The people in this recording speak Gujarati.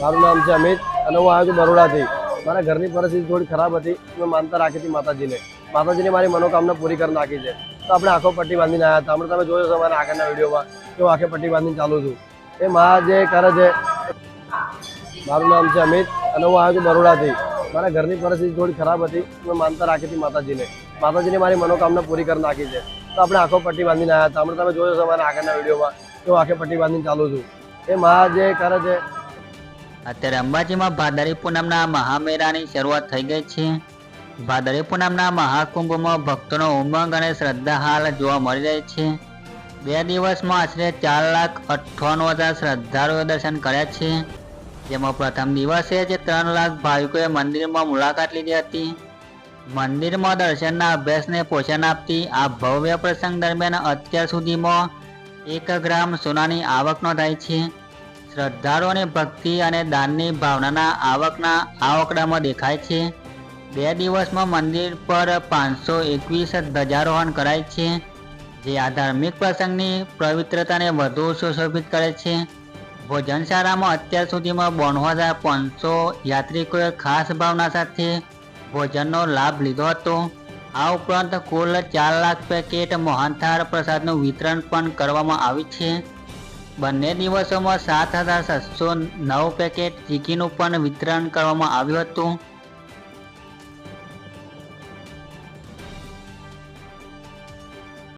મારું નામ છે અમિત અને હું આવ્યો છું બરોડાથી. મારા ઘરની પરિસ્થિતિ થોડી ખરાબ હતી. મેં માનતા રાખી હતી માતાજીને. માતાજીને મારી મનોકામના પૂરી કરી નાખી છે. તો આપણે આંખો પટ્ટી બાંધીને આવ્યા હતા. હમણાં તમે જોયો છો મારા આગળના વિડીયોમાં કે હું આંખે પટ્ટી બાંધીને ચાલુ છું. એ મા જે કરે છે. મારું નામ છે અમિત અને હું આવ્યો છું બરોડાથી. મારા ઘરની પરિસ્થિતિ થોડી ખરાબ હતી. મેં માનતા રાખી હતી માતાજીને. માતાજીને મારી મનોકામના પૂરી કરી નાખી છે. તો આપણે આંખો પટ્ટી બાંધીને આવ્યા હતા. હમણાં તમે જોયો છો મારા આગળના વિડીયોમાં કે હું આંખે પટ્ટી બાંધીને ચાલુ છું. એ મા જે કરે છે. અત્યારે અંબાજીમાં ભાદરી પૂનમના મહામેળાની શરૂઆત થઈ ગઈ છે. ભાદરી પૂનમના મહાકુંભમાં ભક્તોનો ઉમંગ અને શ્રદ્ધા હાલ જોવા મળી રહી છે. બે દિવસમાં આશરે ચાર લાખ અઠ્ઠાણું હજાર શ્રદ્ધાળુઓએ દર્શન કર્યા છે. જેમાં પ્રથમ દિવસે જ ત્રણ લાખ ભાવિકોએ મંદિરમાં મુલાકાત લીધી હતી. મંદિરમાં દર્શનના અભ્યાસને પોષણ આપતી આ ભવ્ય પ્રસંગ દરમિયાન અત્યાર સુધીમાં એક ગ્રામ સોનાની આવક નોંધાઈ છે. શ્રદ્ધાળુઓની ભક્તિ અને દાનની ભાવનાના આવકના આવકડામાં દેખાય છે. બે દિવસમાં મંદિર પર પાંચસો એકવીસ ધ્વજારોહણ કરાય છે, જે આ ધાર્મિક પ્રસંગની પવિત્રતાને વધુ સુશોભિત કરે છે. ભોજનશાળામાં અત્યાર સુધીમાં બોણું હજાર પાંચસો યાત્રિકોએ ખાસ ભાવના સાથે ભોજનનો લાભ લીધો હતો. આ ઉપરાંત કુલ ચાર લાખ પેકેટ મોહનથાળ પ્રસાદનું વિતરણ પણ કરવામાં આવ્યું છે. બંને દિવસોમાં સાત હજાર સાતસો નવ પેકેટ ચીકીનું પણ વિતરણ કરવામાં આવ્યું હતું.